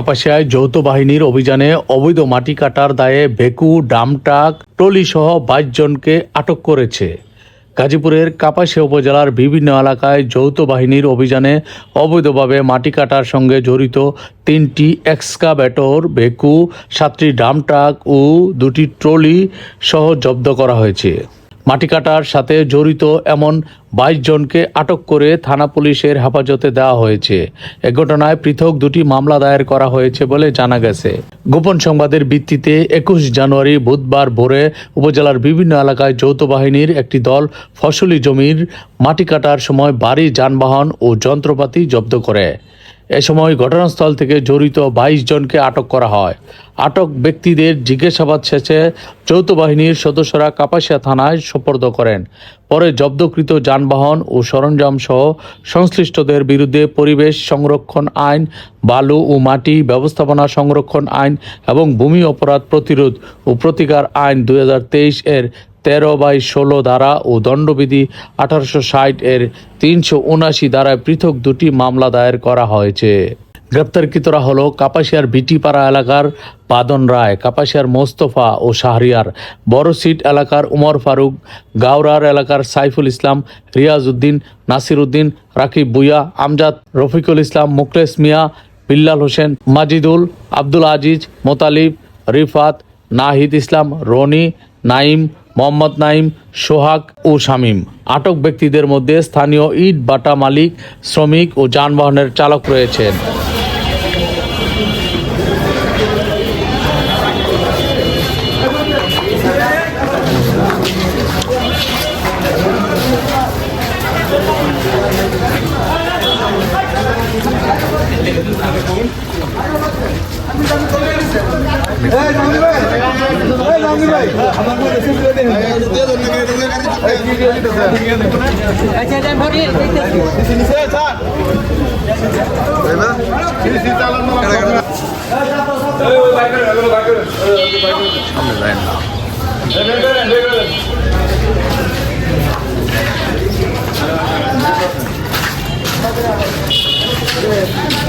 কাপাসিয়ায় যৌথ বাহিনীর অভিযানে অবৈধ মাটি কাটার দায়ে ভেকু, ডামটাক টলি সহ বাইশ জনকে আটক করেছে। গাজীপুরের কাপাসিয়া উপজেলার বিভিন্ন এলাকায় যৌথ বাহিনীর অভিযানে অবৈধভাবে মাটি কাটার সঙ্গে জড়িত তিনটি এক্সকাভেটর, ভেকু, সাতটি ডামটাক ও দুটি ট্রলি সহ জব্দ করা হয়েছে। মাটি কাটার সাথে জড়িত এমন বাইশ জনকে আটক করে থানা পুলিশের হেফাজতে দেওয়া হয়েছে। এ ঘটনায় পৃথক দুটি মামলা দায়ের করা হয়েছে বলে জানা গেছে। গোপন সংবাদের ভিত্তিতে একুশ জানুয়ারি বুধবার ভোরে উপজেলার বিভিন্ন এলাকায় যৌথ বাহিনীর একটি দল ফসলি জমির মাটি কাটার সময় বাড়ি যানবাহন ও যন্ত্রপাতি জব্দ করে। এ সময় ঘটনাস্থল থেকে জড়িত বাইশ জনকে আটক করা হয়। আটক ব্যক্তিদের জিজ্ঞাসাবাদ শেষে যৌথ বাহিনীর সদস্যরা কাপাসিয়া থানায় সোপর্দ করেন। পরে জব্দকৃত যানবাহন ও সরঞ্জাম সহ সংশ্লিষ্টদের বিরুদ্ধে পরিবেশ সংরক্ষণ আইন, বালু ও মাটি ব্যবস্থাপনা সংরক্ষণ আইন এবং ভূমি অপরাধ প্রতিরোধ ও প্রতিকার আইন দুই হাজার তেইশ এর তেরো বাই ষোলো ধারা ও দণ্ডবিধি আঠারোশো ষাট এর তিনশো উনাশি ধারায় পৃথক দুটি মামলা দায়ের করা হয়েছে। গ্রেপ্তারকৃতরা হলো কাপাসিয়ার বিটিপাড়া এলাকার বাদন রায়, কাপাসিয়ার মোস্তফা ও শাহরিয়ার বড়সিট এলাকার উমর ফারুক, গাওরার এলাকার সাইফুল ইসলাম রিয়াজ উদ্দিন নাসির উদ্দিন রাকিব বুয়া আমজাদ, রফিকুল ইসলাম মুকলেস মিয়া, বিল্লাল হোসেন, মাজিদুল, আব্দুল আজিজ, মোতালিব, রিফাত, নাহিদ ইসলাম, রনি, নাইম মোহাম্মদ নাইম সোহাগ ও শামীম। আটক ব্যক্তিদের মধ্যে স্থানীয় ইট বাটা মালিক, শ্রমিক ও যানবাহনের চালক রয়েছেন। আমি সামনে যায় না Yeah.